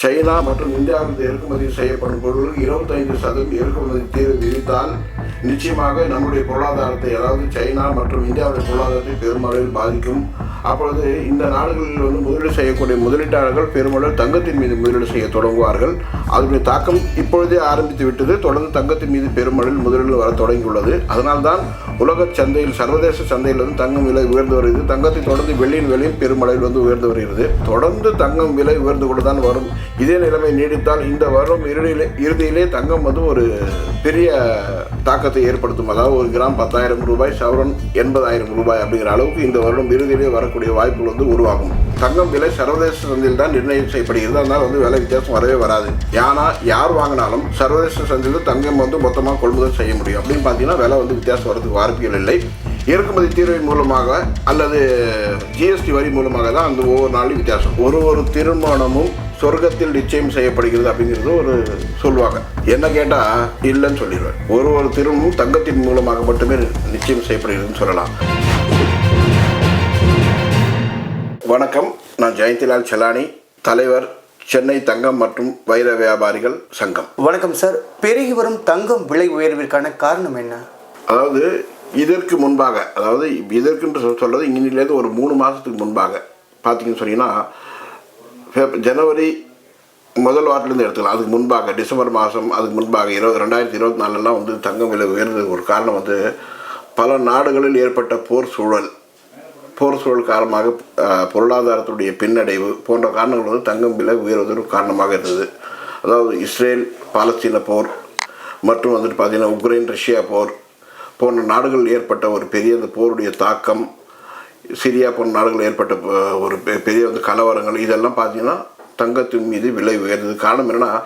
China மற்றும் இந்தியாவிலிருந்து இறக்குமதி செய்யப்படும் பொருள் இருபத்தைந்து சதவீதம் இறக்குமதி தீர்வு விதித்தால் நிச்சயமாக நம்முடைய பொருளாதாரத்தை அதாவது சைனா மற்றும் இந்தியாவுடைய பொருளாதாரத்தை பெருமளவில் பாதிக்கும். அப்பொழுது இந்த நாடுகளில் வந்து முதலீடு செய்யக்கூடிய முதலீட்டாளர்கள் பெருமளவில் தங்கத்தின் மீது முதலீடு செய்ய தொடங்குவார்கள். அதனுடைய தாக்கம் இப்பொழுதே ஆரம்பித்து விட்டது. தொடர்ந்து தங்கத்தின் மீது பெருமளவில் முதலீடு வர தொடங்கியுள்ளது. அதனால்தான் உலக சந்தையில் சர்வதேச சந்தையில் வந்து தங்கம் விலை உயர்ந்து வருகிறது. தங்கத்தை தொடர்ந்து வெள்ளியின் விலையும் பெருமளவில் வந்து உயர்ந்து வருகிறது. தொடர்ந்து தங்கம் விலை உயர்ந்து கொண்டு தான் வரும். இதே நிலைமை நீடித்தால் இந்த வருடம் இறுதியிலே இறுதியிலே தங்கம் வந்து ஒரு பெரிய தாக்கத்தை ஏற்படுத்தும் அதாவது ஒரு கிராம் பத்தாயிரம் ரூபாய் சவரன் எண்பதாயிரம் ரூபாய் அப்படிங்கிற அளவுக்கு இந்த வருடம் இறுதியிலே வரக்கூடிய வாய்ப்புகள் வந்து உருவாகும். தங்கம் விலை சர்வதேச சந்தையில் தான் நிர்ணயம் செய்யப்படுகிறது. அதனால் வந்து விலை வித்தியாசம் வரவே வராது. ஏன்னா யார் வாங்கினாலும் சர்வதேச சந்தையில் தங்கம் வந்து மொத்தமாக கொள்முதல் செய்ய முடியும். அப்படின்னு பார்த்தீங்கன்னா விலை வந்து வித்தியாசம் வரதுக்கு வாய்ப்புகள் இல்லை. இறக்குமதி தீர்வின் மூலமாக அல்லது ஜிஎஸ்டி வரி மூலமாக தான் அந்த ஒவ்வொரு நாளும் வித்தியாசம். ஒரு ஒரு திருமணமும் சொர்க்கத்தில் நிச்சயம் செய்யப்படுகிறது அப்படிங்கிறது ஒரு சொல்லுவாங்க. என்ன கேட்டால் இல்லைன்னு சொல்லிடுவேன் ஒரு ஒரு திருமணமும் தங்கத்தின் மூலமாக மட்டுமே நிச்சயம் செய்யப்படுகிறதுன்னு சொல்லலாம். வணக்கம். நான் ஜெயந்திலால் செலானி தலைவர் சென்னை தங்கம் மற்றும் வைர வியாபாரிகள் சங்கம். வணக்கம் சார். பெருகி வரும் தங்கம் விலை உயர்விற்கான காரணம் என்ன? அதாவது இதற்கு முன்பாக அதாவது இதற்குன்று சொல் சொல்றது இன்னிலேருந்து ஒரு மூணு மாதத்துக்கு முன்பாக. பார்த்தீங்கன்னு சொன்னீங்கன்னா ஃபெப் ஜனவரி முதல் வாரத்துலேருந்து எடுத்துக்கலாம். அதுக்கு முன்பாக டிசம்பர் மாதம் அதுக்கு முன்பாக இருபது ரெண்டாயிரத்தி இருபத்தி நாலுலாம் வந்து தங்கம் விலை உயர்ந்ததுக்கு ஒரு காரணம் வந்து பல நாடுகளில் ஏற்பட்ட போர் சூழல். போர் சூழல் காரணமாக பொருளாதாரத்துடைய பின்னடைவு போன்ற காரணங்கள் வந்து தங்கம் விலை உயர்வதற்கு காரணமாக இருந்தது. அதாவது இஸ்ரேல் பாலஸ்தீன போர் மற்றும் வந்துட்டு பார்த்திங்கன்னா உக்ரைன் ரஷ்யா போர் போன்ற நாடுகளில் ஏற்பட்ட ஒரு பெரிய அந்த போருடைய தாக்கம் சிரியா போன்ற நாடுகள் ஏற்பட்ட ஒரு பெ- பெரிய வந்து கலவரங்கள் இதெல்லாம் பார்த்தீங்கன்னா தங்கத்தின் மீது விலை உயர்ந்தது. காரணம் என்னன்னா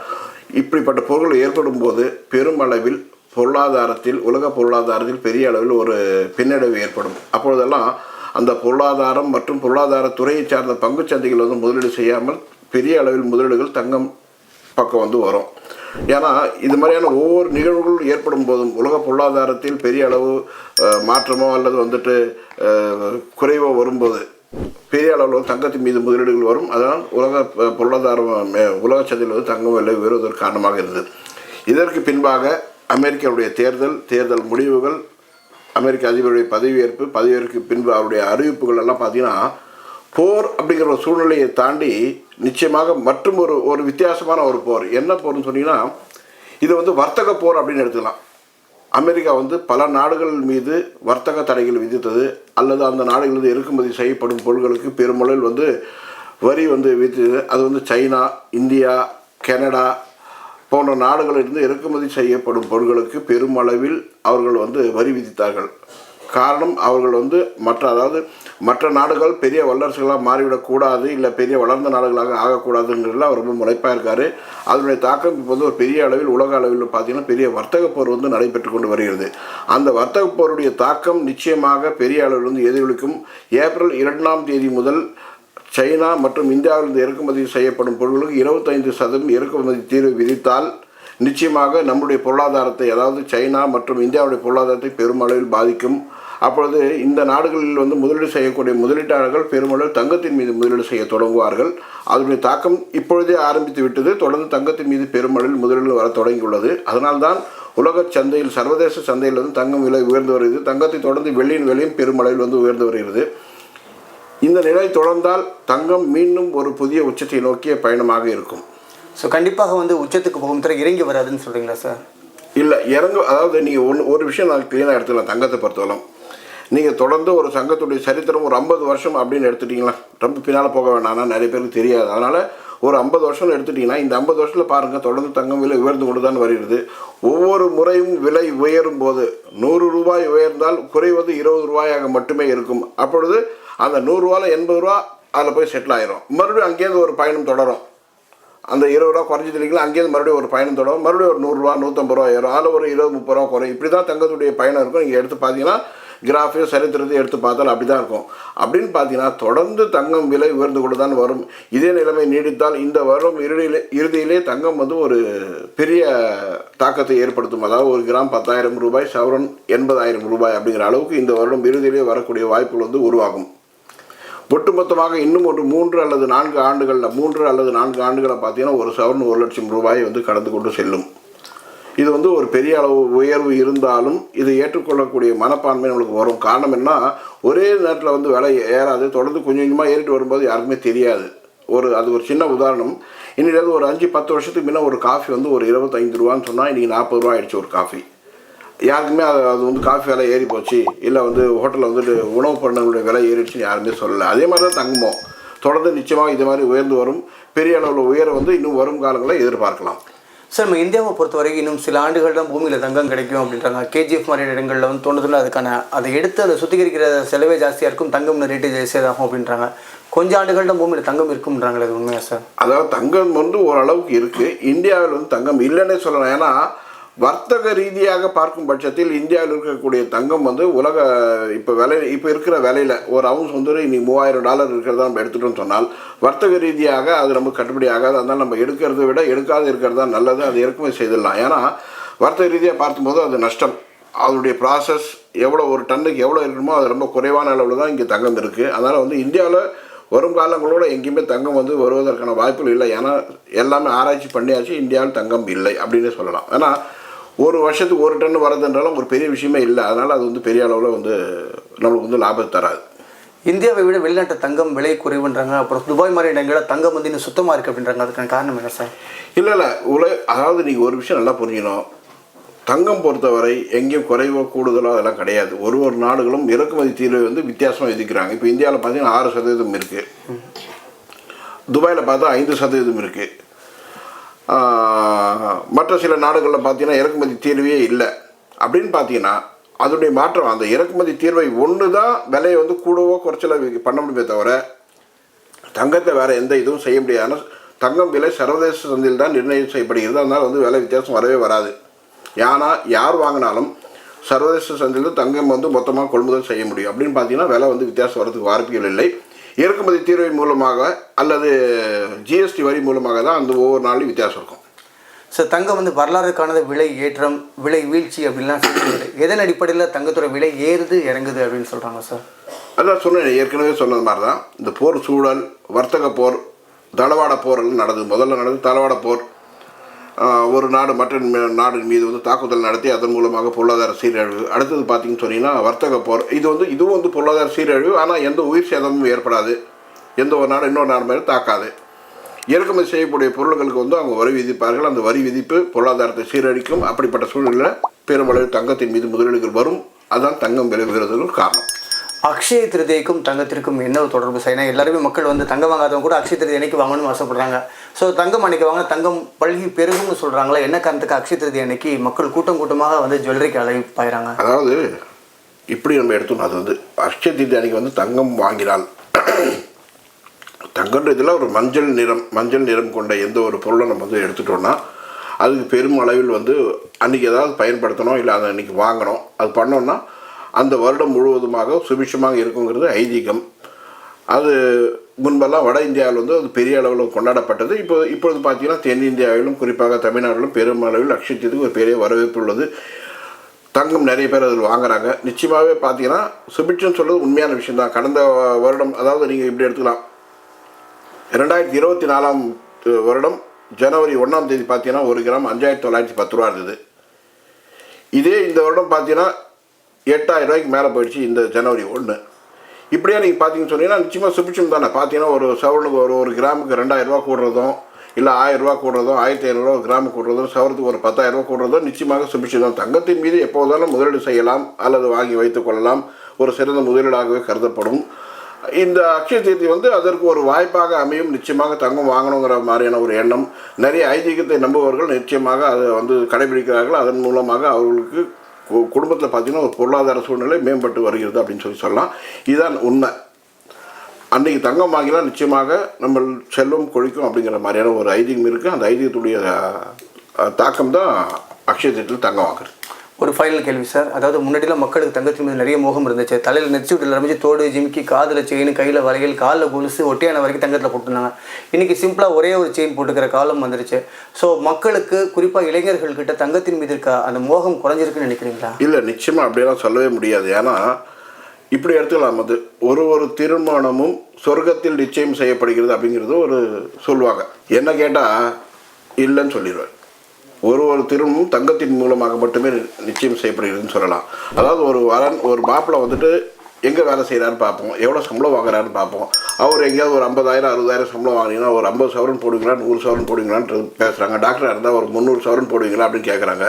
இப்படிப்பட்ட பொருட்கள் ஏற்படும் போது பெருமளவில் பொருளாதாரத்தில் உலக பொருளாதாரத்தில் பெரிய அளவில் ஒரு பின்னடைவு ஏற்படும். அப்பொழுதெல்லாம் அந்த பொருளாதாரம் மற்றும் பொருளாதார துறையை சார்ந்த பங்குச் சந்தைகள் வந்து முதலீடு செய்யாமல் பெரிய அளவில் முதலீடுகள் தங்கம் பக்கம் வந்து வரும். ஏன்னா இது மாதிரியான ஒவ்வொரு நிகழ்வுகள் ஏற்படும் போதும் உலக பொருளாதாரத்தில் பெரிய அளவு மாற்றமோ அல்லது வந்துட்டு குறைவோ வரும்போது பெரிய அளவில் தங்கத்தின் மீது முதலீடுகள் வரும். அதனால் உலக பொருளாதாரம் மே- உலக சந்தையில் வந்து தங்கம் விலை உயர்வதற்கு காரணமாக இருந்தது. இதற்கு பின்பாக அமெரிக்காவுடைய தேர்தல் தேர்தல் முடிவுகள் அமெரிக்க அதிபருடைய பதவியேற்பு பதவியேற்புக்கு பின்பு அவருடைய அறிவிப்புகள் எல்லாம் பார்த்தீங்கன்னா போர் அப்படிங்கிற ஒரு சூழ்நிலையை தாண்டி நிச்சயமாக மற்றும் ஒரு ஒரு வித்தியாசமான ஒரு போர். என்ன போர்னு சொன்னீங்கன்னா இது வந்து வர்த்தக போர் அப்படின்னு எடுத்துக்கலாம். அமெரிக்கா வந்து பல நாடுகள் மீது வர்த்தக தடைகள் விதித்தது அல்லது அந்த நாடுகளிலிருந்து இறக்குமதி செய்யப்படும் பொருட்களுக்கு பெருமளவில் வந்து வரி வந்து விதித்தது. அது வந்து சைனா இந்தியா கனடா போன்ற நாடுகளிலிருந்து இறக்குமதி செய்யப்படும் பொருட்களுக்கு பெருமளவில் அவர்கள் வந்து வரி விதித்தார்கள். காரணம் அவர்கள் வந்து மற்ற அதாவது மற்ற நாடுகள் பெரிய வல்லரசுகளாக மாறிவிடக்கூடாது இல்லை பெரிய வளர்ந்த நாடுகளாக ஆகக்கூடாதுங்கிறதுல அவர் ரொம்ப முனைப்பாக இருக்கார். அதனுடைய தாக்கம் இப்போ வந்து ஒரு பெரிய அளவில் உலக அளவில் பார்த்திங்கன்னா பெரிய வர்த்தக போர் வந்து நடைபெற்று கொண்டு வருகிறது. அந்த வர்த்தக போருடைய தாக்கம் நிச்சயமாக பெரிய அளவில் வந்து எதிரொலிக்கும். ஏப்ரல் இரண்டாம் தேதி முதல் சைனா மற்றும் இந்தியாவிலிருந்து இறக்குமதி செய்யப்படும் பொருட்களுக்கு இருபத்தைந்து சதவீதம் இறக்குமதி தீர்வு விதித்தால் நிச்சயமாக நம்முடைய பொருளாதாரத்தை அதாவது சைனா மற்றும் இந்தியாவுடைய பொருளாதாரத்தை பெருமளவில் பாதிக்கும். அப்பொழுது இந்த நாடுகளில் வந்து முதலீடு செய்யக்கூடிய முதலீட்டாளர்கள் பெருமளவில் தங்கத்தின் மீது முதலீடு செய்ய தொடங்குவார்கள். அதனுடைய தாக்கம் இப்பொழுதே ஆரம்பித்து விட்டது. தொடர்ந்து தங்கத்தின் மீது பெருமளவில் முதலீடு வர தொடங்கியுள்ளது. அதனால்தான் உலக சந்தையில் சர்வதேச சந்தையில் வந்து தங்கம் விலை உயர்ந்து வருகிறது. தங்கத்தை தொடர்ந்து வெள்ளியின் விலையும் பெருமளவில் வந்து உயர்ந்து வருகிறது. இந்த நிலை தொடர்ந்தால் தங்கம் மீண்டும் ஒரு புதிய உச்சத்தை நோக்கிய பயணமாக இருக்கும். ஸோ கண்டிப்பாக வந்து உச்சத்துக்கு போகும் தர இறங்கி வராதுன்னு சொல்கிறீங்களா சார் இல்லை இறங்க அதாவது நீங்கள் ஒன்று ஒரு விஷயம் நான் க்ளீனாக எடுத்துக்கலாம். தங்கத்தை பொறுத்தவரை. நீங்கள் தொடர்ந்து ஒரு சங்கத்துடைய சரித்திரம் ஒரு ஐம்பது வருஷம் அப்படின்னு எடுத்துட்டிங்களா? ரொம்ப பின்னால் போக வேணாம்னா நிறைய பேருக்கு தெரியாது. அதனால் ஒரு ஐம்பது வருஷம் எடுத்துட்டிங்கன்னா இந்த ஐம்பது வருஷத்தில் பாருங்கள் தொடர்ந்து தங்கம் விலை உயர்ந்து கொண்டு தான் வருகிறது. ஒவ்வொரு முறையும் விலை உயரும் போது நூறு ரூபாய் உயர்ந்தால் குறைவது இருபது ரூபாயாக மட்டுமே இருக்கும். அப்பொழுது அந்த நூறுரூவாவில் எண்பது ரூபா அதில் போய் செட்டில் ஆயிரும். மறுபடியும் அங்கேயிருந்து ஒரு பயணம் தொடரும். அந்த இருபது ரூபா குறைஞ்சது இல்லைங்களா? அங்கேயிருந்து மறுபடியும் ஒரு பயணம் தொடரும். மறுபடியும் ஒரு நூறுரூவா நூற்றம்பது ரூபா ஏறும். அதில் ஒரு இருபது முப்பது ரூபா குறையும். இப்படி தான் தங்கத்துடைய பயணம் இருக்கும். நீங்கள் எடுத்து பார்த்தீங்கன்னா கிராஃபையும் சரித்திரத்தையும் எடுத்து பார்த்தாலும் அப்படி தான் இருக்கும். அப்படின்னு பார்த்தீங்கன்னா தொடர்ந்து தங்கம் விலை உயர்ந்து கொண்டு தான் வரும். இதே நிலைமை நீடித்தால் இந்த வருடம் இறுதியிலே இறுதியிலே தங்கம் வந்து ஒரு பெரிய தாக்கத்தை ஏற்படுத்தும். அதாவது ஒரு கிராம் பத்தாயிரம் ரூபாய் சவரன் எண்பதாயிரம் ரூபாய் அப்படிங்கிற அளவுக்கு இந்த வருடம் இறுதியிலே வரக்கூடிய வாய்ப்புகள் வந்து உருவாகும். ஒட்டுமொத்தமாக இன்னும் ஒரு மூன்று அல்லது நான்கு ஆண்டுகளில் மூன்று அல்லது நான்கு ஆண்டுகளை பார்த்தீங்கன்னா ஒரு சவரன் ஒரு லட்சம் ரூபாயை வந்து கடந்து கொண்டு செல்லும். இது வந்து ஒரு பெரிய அளவு உயர்வு இருந்தாலும் இது ஏற்றுக்கொள்ளக்கூடிய மனப்பான்மை நம்மளுக்கு வரும். காரணம் என்ன ஒரே நேரத்தில் வந்து விலை ஏறாது. தொடர்ந்து கொஞ்சம் கொஞ்சமாக ஏறிட்டு வரும்போது யாருக்குமே தெரியாது. ஒரு அது ஒரு சின்ன உதாரணம். இன்னிலேருந்து ஒரு அஞ்சு பத்து வருஷத்துக்கு முன்ன ஒரு காஃபி வந்து ஒரு இருபத்தைந்து ரூபான்னு சொன்னால் இன்றைக்கி நாற்பது ரூபா ஆயிடுச்சு ஒரு காஃபி. யாருக்குமே அது அது வந்து காஃபி விலை ஏறி போச்சு. இல்லை வந்து ஹோட்டலில் வந்துட்டு உணவு பொருட்களுடைய விலை ஏறிடுச்சுன்னு யாருமே சொல்லலை. அதே மாதிரி தான் தங்குமோ? தொடர்ந்து நிச்சயமாக இது மாதிரி உயர்ந்து வரும். பெரிய அளவில் உயர வந்து இன்னும் வரும் காலங்களில் எதிர்பார்க்கலாம். சார் நம்ம இந்தியாவை பொறுத்த வரைக்கும் இன்னும் சில ஆண்டுகள் தான் பூமியில் தங்கம் கிடைக்கும் அப்படின்றாங்க. கேஜிஎஃப் மாதிரி இடங்களில் வந்து தோணுதுல அதுக்கான அதை எடுத்து அதை சுத்திகரிக்கிற செலவே ஜாஸ்தியாக இருக்கும். தங்கம் ரேட்டு ஜாஸ்தியாகும் அப்படின்றாங்க. கொஞ்சம் ஆண்டுகள் தான் பூமியில் தங்கம் இருக்கும்ன்றாங்களே அது உண்மையா சார்? அதாவது தங்கம் வந்து ஓரளவுக்கு இருக்குது இந்தியாவில் வந்து தங்கம் இல்லைன்னே சொல்லலாம். ஏன்னா வர்த்தக ரீதியாக பார்க்கும் பட்சத்தில் இந்தியாவில் இருக்கக்கூடிய தங்கம் வந்து உலக இப்போ விலை இப்போ இருக்கிற விலையில் ஒரு அவுன்ஸ் வந்து இன்னைக்கு மூவாயிரம் டாலர் இருக்கிறதா நம்ம எடுத்துட்டோம்னு சொன்னால் வர்த்தக ரீதியாக அது நமக்கு கட்டுப்படி ஆகாது. அதனால் நம்ம எடுக்கிறத விட எடுக்காத இருக்கிறது தான் நல்லது. அது இறக்குமதி செய்திடலாம். ஏன்னா வர்த்தக ரீதியாக பார்க்கும்போது அது நஷ்டம். அதனுடைய ப்ராசஸ் எவ்வளோ ஒரு டன்னுக்கு எவ்வளோ இருக்கணுமோ அது ரொம்ப குறைவான அளவில் தான் இங்கே தங்கம் இருக்குது அதனால் வந்து இந்தியாவில் வரும் காலங்களோடு எங்கேயுமே தங்கம் வந்து வருவதற்கான வாய்ப்புகள் இல்லை. ஏன்னா எல்லாமே ஆராய்ச்சி பண்ணியாச்சு. இந்தியாவில் தங்கம் இல்லை அப்படின்னு சொல்லலாம். ஏன்னா ஒரு வருஷத்துக்கு ஒரு டன் வரதுன்றாலும் ஒரு பெரிய விஷயமே இல்லை. அதனால் அது வந்து பெரிய அளவில் வந்து நம்மளுக்கு வந்து லாபத்தை தராது. இந்தியாவை விட வெளிநாட்டு தங்கம் விலை குறைவுன்றாங்க. அப்புறம் துபாய் மாதிரி இடங்களில் தங்கம் வந்து இன்னும் சுத்தமாக இருக்குது அப்படின்றாங்க. அதுக்கான காரணம் என்ன சார்? இல்லை இல்லை. உல அதாவது நீங்கள் ஒரு விஷயம் நல்லா புரிஞ்சுக்கணும். தங்கம் பொறுத்தவரை எங்கேயும் குறைவோ கூடுதலோ அதெல்லாம் கிடையாது. ஒரு ஒரு நாடுகளும் இறக்குமதி தீர்வை வந்து வித்தியாசமாக விதிக்கிறாங்க. இப்போ இந்தியாவில் பார்த்தீங்கன்னா ஆறு சதவீதம் இருக்குது துபாயில் பார்த்தா ஐந்து சதவீதம் இருக்குது மற்ற சில நாடுகளில் பார்த்தீங்கன்னா இறக்குமதி தீர்வே இல்லை. அப்படின்னு பார்த்தீங்கன்னா அதனுடைய மாற்றம் அந்த இறக்குமதி தீர்வை ஒன்று தான் விலையை வந்து கூடவோ குறைச்சல பண்ண முடியுமே தவிர தங்கத்தை வேறு எந்த இதுவும் செய்ய முடியாது ஆனால் தங்கம் விலை சர்வதேச சந்தையில் தான் நிர்ணயம் செய்யப்படுகிறது. அதனால் வந்து விலை வித்தியாசம் வரவே வராது. ஏன்னா யார் வாங்கினாலும் சர்வதேச சந்தையில் தங்கம் வந்து மொத்தமாக கொள்முதல் செய்ய முடியும். அப்படின்னு பார்த்தீங்கன்னா விலை வந்து வித்தியாசம் வரதுக்கு வாய்ப்புகள் இல்லை. இறக்குமதி தீர்வை மூலமாக அல்லது ஜிஎஸ்டி வரி மூலமாக தான் அந்த ஒவ்வொரு நாளையும் வித்தியாசம் இருக்கும். சார் தங்கம் வந்து வரலாறு காணாத விலை ஏற்றம் விலை வீழ்ச்சி அப்படின்லாம் சொல்லிட்டு எதன் அடிப்படையில் தங்கத்தோட விலை ஏறுது இறங்குது அப்படின்னு சொல்கிறாங்க சார் அதான் சொன்னேன் ஏற்கனவே சொன்னது மாதிரி தான் இந்த போர் சூழல் வர்த்தக போர் தளவாட போர் எல்லாம் நடந்தது. முதல்ல நடந்தது தளவாட போர். ஒரு நாடு மற்ற நாடின் மீது வந்து தாக்குதல் நடத்தி அதன் மூலமாக பொருளாதார சீரழிவு. அடுத்தது பார்த்தீங்கன்னு சொன்னீங்கன்னா வர்த்தக போர். இது வந்து இதுவும் வந்து பொருளாதார சீரழிவு ஆனால் எந்த உயிர் சேதமும் ஏற்படாது. எந்த ஒரு நாடு இன்னொரு நாடு மேலே தாக்காது. இறக்குமதி செய்யக்கூடிய பொருட்களுக்கு வந்து அவங்க வரி விதிப்பார்கள். அந்த வரி விதிப்பு பொருளாதாரத்தை சீரழிக்கும். அப்படிப்பட்ட சூழ்நிலையில் பெருமளவில் தங்கத்தின் மீது முதலீடுகள் வரும். அதான் தங்கம் விலை உயர்வதற்கு காரணம். அக்ஷய திருதியைக்கும் தங்கத்திற்கும் என்ன ஒரு தொடர்பு? சார் ஏன்னா எல்லாருமே மக்கள் வந்து தங்கம் வாங்காதவங்க கூட அக்ஷய திருதி அன்னைக்கு வாங்கணும்னு ஆசைப்படுறாங்க. ஸோ தங்கம் அன்னைக்கு வாங்க தங்கம் பழகி பெருகும்னு சொல்கிறாங்களா என்ன காரணத்துக்கு அக்ஷய திருதி அன்னைக்கு மக்கள் கூட்டம் கூட்டமாக வந்து ஜுவல்லரிக்கு அலை பாயிறாங்க? அதாவது இப்படி நம்ம எடுத்தோம் அது வந்து அக்ஷய திருதி அன்னைக்கு வந்து தங்கம் வாங்கினால் தங்கன்றதில் ஒரு மஞ்சள் நிறம் மஞ்சள் நிறம் கொண்ட எந்த ஒரு பொருளை நம்ம வந்து எடுத்துட்டோம்னா அதுக்கு பெரும் அளவில் வந்து அன்றைக்கி ஏதாவது பயன்படுத்தணும் இல்லை அதை அன்றைக்கி வாங்கணும். அது பண்ணோன்னா அந்த வருடம் முழுவதுமாக சுபிட்சமாக இருக்குங்கிறது ஐதீகம். அது முன்பெல்லாம் வட இந்தியாவில் வந்து அது பெரிய அளவில் கொண்டாடப்பட்டது. இப்போ இப்பொழுது பார்த்தீங்கன்னா தென்னிந்தியாவிலும் குறிப்பாக தமிழ்நாட்டிலும் பெருமளவில் அளவில் ஒரு பெரிய வரவேற்பு உள்ளது. தங்கம் நிறைய பேர் அதில் வாங்குறாங்க. நிச்சயமாகவே பார்த்தீங்கன்னா சுபிட்சம் சொல்கிறது உண்மையான விஷயம் தான் கடந்த வருடம் அதாவது நீங்கள் இப்படி எடுத்துக்கலாம். ரெண்டாயிரத்தி இருபத்தி நாலாம் வருடம் ஜனவரி ஒன்றாம் தேதி பார்த்தீங்கன்னா ஒரு கிராம் அஞ்சாயிரத்தி தொள்ளாயிரத்தி பத்து ரூபா இருந்தது. இதே இந்த வருடம் பார்த்தீங்கன்னா எட்டாயிரம் ரூபாய்க்கு மேலே போயிடுச்சு இந்த ஜனவரி ஒன்று. இப்படியே நீங்கள் பார்த்தீங்கன்னு சொன்னீங்கன்னா நிச்சயமாக சுபிட்சம் தானே. பார்த்தீங்கன்னா ஒரு சவரனுக்கு ஒரு ஒரு கிராமுக்கு ரெண்டாயிரம் ரூபா கூடுறதும் இல்லை ஆயிரம் ரூபா கூடுறதும் ஆயிரத்தி ஐநூறுரூவா கிராமுக்கு கூடுறதும் சவரத்துக்கு ஒரு பத்தாயிரம் ரூபா கூடுறதும் நிச்சயமாக சுபிட்சம் தான். தங்கத்தின் மீது எப்போதாலும் முதலீடு செய்யலாம் அல்லது வாங்கி வைத்துக் கொள்ளலாம். ஒரு சிறந்த முதலீடாகவே கருதப்படும். இந்த அக்ஷய தீர்த்தி வந்து அதற்கு ஒரு வாய்ப்பாக அமையும். நிச்சயமாக தங்கம் வாங்கணுங்கிற மாதிரியான ஒரு எண்ணம். நிறைய ஐதீகத்தை நம்புபவர்கள் நிச்சயமாக அதை வந்து கடைபிடிக்கிறார்கள். அதன் மூலமாக அவர்களுக்கு குடும்பத்தில் பார்த்தீங்கன்னா ஒரு பொருளாதார சூழ்நிலை மேம்பட்டு வருகிறது அப்படின்னு சொல்லி சொல்லலாம். இதுதான் உண்மை. அன்றைக்கி தங்கம் வாங்கினா நிச்சயமாக நம்ம செல்வம் கொழிக்கும் அப்படிங்கிற மாதிரியான ஒரு ஐதீகம் இருக்குது அந்த ஐதீகத்துடைய தாக்கம் தான் அக்ஷய தீர்த்தில் தங்கம் வாங்குறது. ஒரு ஃபைனல் கேள்வி சார் அதாவது முன்னாடிலாம் மக்களுக்கு தங்கத்தின் மீது நிறைய மோகம் இருந்துச்சு. தலையில் நெச்சு விட்டு ஆரம்பிச்சு தோடு ஜிமிக்கி காதில் செயின் கையில் வளையல் காலில் கொலுசு ஒட்டியான வரைக்கும் தங்கத்தில் போட்டுருந்தாங்க. இன்றைக்கி சிம்பிளாக ஒரே ஒரு செயின் போட்டுக்கிற காலம் வந்துருச்சு. ஸோ மக்களுக்கு குறிப்பாக இளைஞர்கள்கிட்ட தங்கத்தின் மீது இருக்க அந்த மோகம் குறைஞ்சிருக்குன்னு நினைக்கிறீங்களா? இல்லை நிச்சயமாக அப்படியெல்லாம் சொல்லவே முடியாது. ஏன்னா இப்படி எடுத்துக்கலாம். அது ஒரு ஒரு திருமணமும் சொர்க்கத்தில் நிச்சயம் செய்யப்படுகிறது அப்படிங்கிறது ஒரு சொல்லுவாங்க. என்ன கேட்டால் இல்லைன்னு சொல்லிடுவேன் ஒரு ஒரு திருமணமும் தங்கத்தின் மூலமாக மட்டுமே நிச்சயம் செய்யப்படுகிறதுன்னு சொல்லலாம். அதாவது ஒரு வரன் ஒரு மாப்பிள்ளை வந்துட்டு எங்கே வேலை செய்கிறாருன்னு பார்ப்போம். எவ்வளோ சம்பளம் வாங்குறாருன்னு பார்ப்போம். அவர் எங்கேயாவது ஒரு ஐம்பதாயிரம் அறுபதாயிரம் சம்பளம் வாங்கினீங்கன்னா ஒரு ஐம்பது சவரன் போடுவீங்களா நூறு சவரன் போடுவீங்களான்னு பேசுகிறாங்க டாக்டராக இருந்தால் ஒரு முந்நூறு சவரன் போடுவீங்களா அப்படின்னு கேட்குறாங்க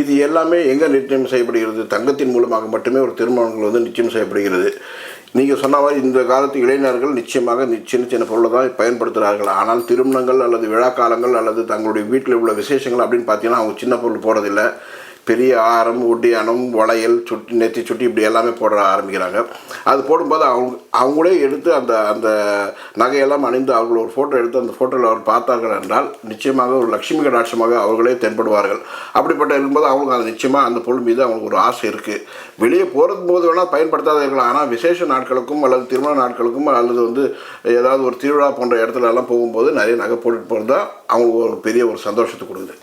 இது எல்லாமே எங்கே நிச்சயம் செய்யப்படுகிறது? தங்கத்தின் மூலமாக மட்டுமே ஒரு திருமணங்கள் வந்து நிச்சயம் செய்யப்படுகிறது. நீங்கள் சொன்ன மாதிரி இந்த காலத்து இளைஞர்கள் நிச்சயமாக சின்ன சின்ன பொருளை தான் பயன்படுத்துகிறார்கள் ஆனால் திருமணங்கள் அல்லது விழா காலங்கள் அல்லது தங்களுடைய வீட்டில் உள்ள விசேஷங்கள் அப்படின்னு பார்த்தீங்கன்னா அவங்க சின்ன பொருள் போகிறதில்ல பெரிய ஆரம் ஒட்டியானம் வளையல் சுட்டி நெத்தி சுட்டி இப்படி எல்லாமே போட ஆரம்பிக்கிறாங்க. அது போடும்போது அவங்க அவங்களே எடுத்து அந்த அந்த நகையெல்லாம் அணிந்து அவர்கள் ஒரு ஃபோட்டோ எடுத்து அந்த ஃபோட்டோவில் அவர் பார்த்தார்கள் என்றால் நிச்சயமாக ஒரு லட்சுமி கடாட்சமாக அவர்களே தென்படுவார்கள். அப்படிப்பட்ட இருக்கும்போது அவங்களுக்கு அது நிச்சயமாக அந்த பொருள் மீது அவங்களுக்கு ஒரு ஆசை இருக்குது வெளியே போகிறது போது வேணால் பயன்படுத்தாத இருக்கலாம் ஆனால் விசேஷ நாட்களுக்கும் அல்லது திருமண நாட்களுக்கும் அல்லது வந்து ஏதாவது ஒரு திருவிழா போன்ற இடத்துல எல்லாம் போகும்போது நிறைய நகை போட்டுட்டு போகிறது தான் அவங்களுக்கு ஒரு பெரிய ஒரு சந்தோஷத்தை கொடுக்குது.